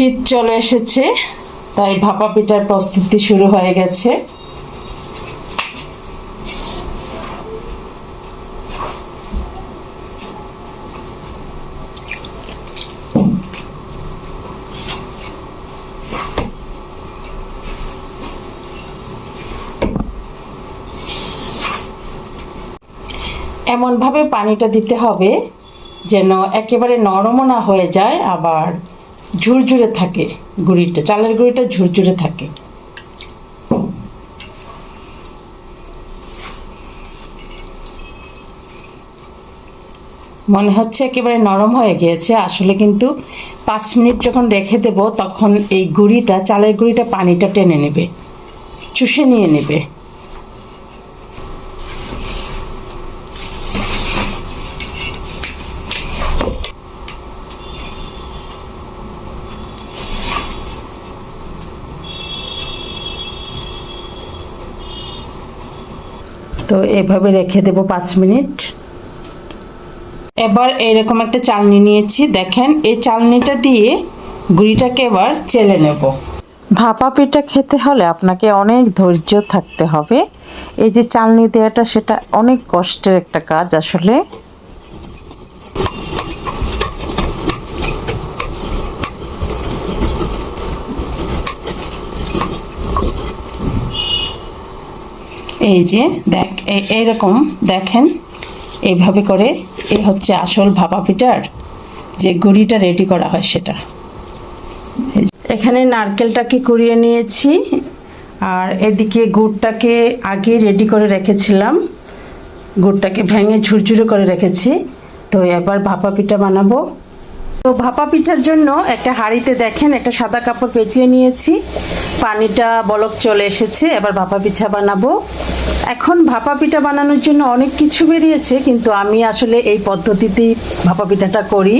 শীত চলে এসেছে, তাই ভাপা পিঠার প্রস্তুতি শুরু হয়ে গেছে। এমনভাবে পানিটা দিতে হবে, যেন একেবারে নরমও না হয়ে যায়, আবার ঝুরঝুরে থাকে গুঁড়িটা, চালের গুঁড়িটা ঝুরঝুরে থাকে। মনে হচ্ছে একেবারে নরম হয়ে গিয়েছে, আসলে কিন্তু পাঁচ মিনিট যখন রেখে দেব, তখন এই গুঁড়িটা, চালের গুঁড়িটা পানিটা টেনে নেবে, চুষে নিয়ে নেবে। তো এভাবে রেখে দেবো পাঁচ মিনিট। এবার এরকম একটা চালনি নিয়েছি, দেখেন, এই চালনিটা দিয়ে গুঁড়িটাকে এবার চেলে নেব। ভাপা পিঠা খেতে হলে আপনাকে অনেক ধৈর্য থাকতে হবে। এই যে চালনি দেওয়াটা সেটা অনেক কষ্টের একটা কাজ আসলে। এই যে দেখ, এ- এইরকম দেখেন, এইভাবে করে এই হচ্ছে আসল ভাপা পিঠার যে গুড়িটা রেডি করা হয় সেটা। এখানে নারকেলটাকে কুড়িয়ে নিয়েছি, আর এদিকে গুড়টাকে আগে রেডি করে রেখেছিলাম। গুড়টাকে ভেঙে ঝুরঝুরে করে রেখেছি। তো এবার ভাপা পিঠা বানাবো। তো ভাপা পিঠার জন্য একটা হাঁড়িতে দেখেন, একটা সাদা কাপড় পেঁচিয়ে নিয়েছি। পানিটা বলক চলে এসেছে, এবার ভাপা পিঠা বানাবো। এখন ভাপা পিঠা বানানোর জন্য অনেক কিছু বেরিয়েছে, কিন্তু আমি আসলে এই পদ্ধতিতেই ভাপা পিঠাটা করি।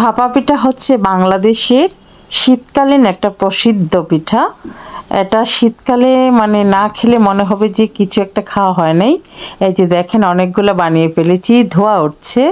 ভাপা পিঠা হচ্ছে বাংলাদেশের শীতকালীন একটা প্রসিদ্ধ পিঠা। এটা শীতকালে মানে না খেলে মনে হবে যে কিছু একটা খাওয়া হয় নাই। এই যে দেখেন অনেকগুলো বানিয়ে ফেলেছি, ধোয়া উঠছে।